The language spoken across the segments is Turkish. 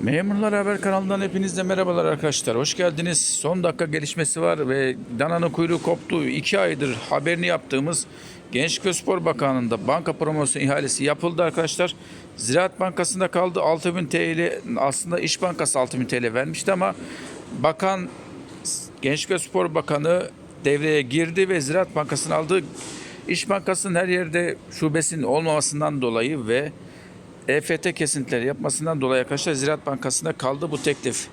Memurlar Haber kanalından hepinize merhabalar arkadaşlar. Hoş geldiniz. Son dakika gelişmesi var ve dananın kuyruğu koptu. İki aydır haberini yaptığımız Gençlik ve Spor Bakanlığı'nda banka promosyon ihalesi yapıldı arkadaşlar. Ziraat Bankası'nda kaldı 6000 TL aslında İş Bankası 6000 TL vermişti ama bakan Gençlik ve Spor Bakanı devreye girdi ve Ziraat Bankası'nı aldı. İş Bankası'nın her yerde şubesinin olmamasından dolayı ve EFT kesintileri yapmasından dolayı arkadaşlar Ziraat Bankası'nda kaldı bu teklif.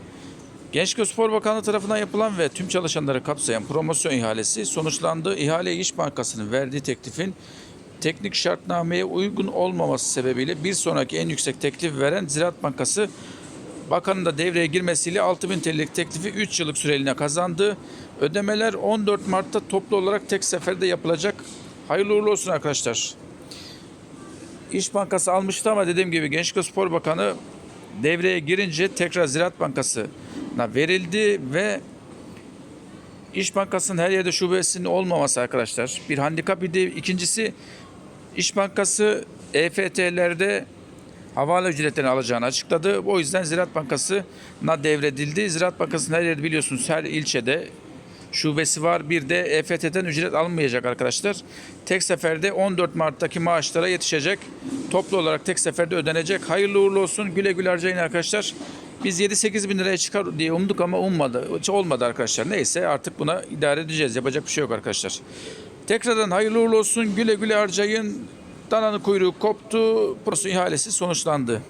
Gençlik ve Spor Bakanlığı tarafından yapılan ve tüm çalışanları kapsayan promosyon ihalesi sonuçlandı. İhale İş Bankası'nın verdiği teklifin teknik şartnameye uygun olmaması sebebiyle bir sonraki en yüksek teklif veren Ziraat Bankası Bakanın da devreye girmesiyle 6000 TL'lik teklifi 3 yıllık süreliğine kazandı. Ödemeler 14 Mart'ta toplu olarak tek seferde yapılacak. Hayırlı uğurlu olsun arkadaşlar. İş Bankası almıştı ama dediğim gibi Gençlik ve Spor Bakanı devreye girince tekrar Ziraat Bankası'na verildi ve İş Bankası'nın her yerde şubesinin olmaması arkadaşlar bir handikap idi. İkincisi İş Bankası EFT'lerde havale ücretlerini alacağını açıkladı. O yüzden Ziraat Bankası'na devredildi. Ziraat Bankası'nın her yerde biliyorsunuz her ilçede şubesi var. Bir de EFT'den ücret alınmayacak arkadaşlar. Tek seferde 14 Mart'taki maaşlara yetişecek. Toplu olarak tek seferde ödenecek. Hayırlı uğurlu olsun. Güle güle harcayın arkadaşlar. Biz 7-8 bin liraya çıkar diye umduk ama ummadı. Hiç olmadı arkadaşlar. Neyse artık buna idare edeceğiz. Yapacak bir şey yok arkadaşlar. Tekrardan hayırlı uğurlu olsun. Güle güle harcayın. Dananın kuyruğu koptu. Prosu ihalesi sonuçlandı.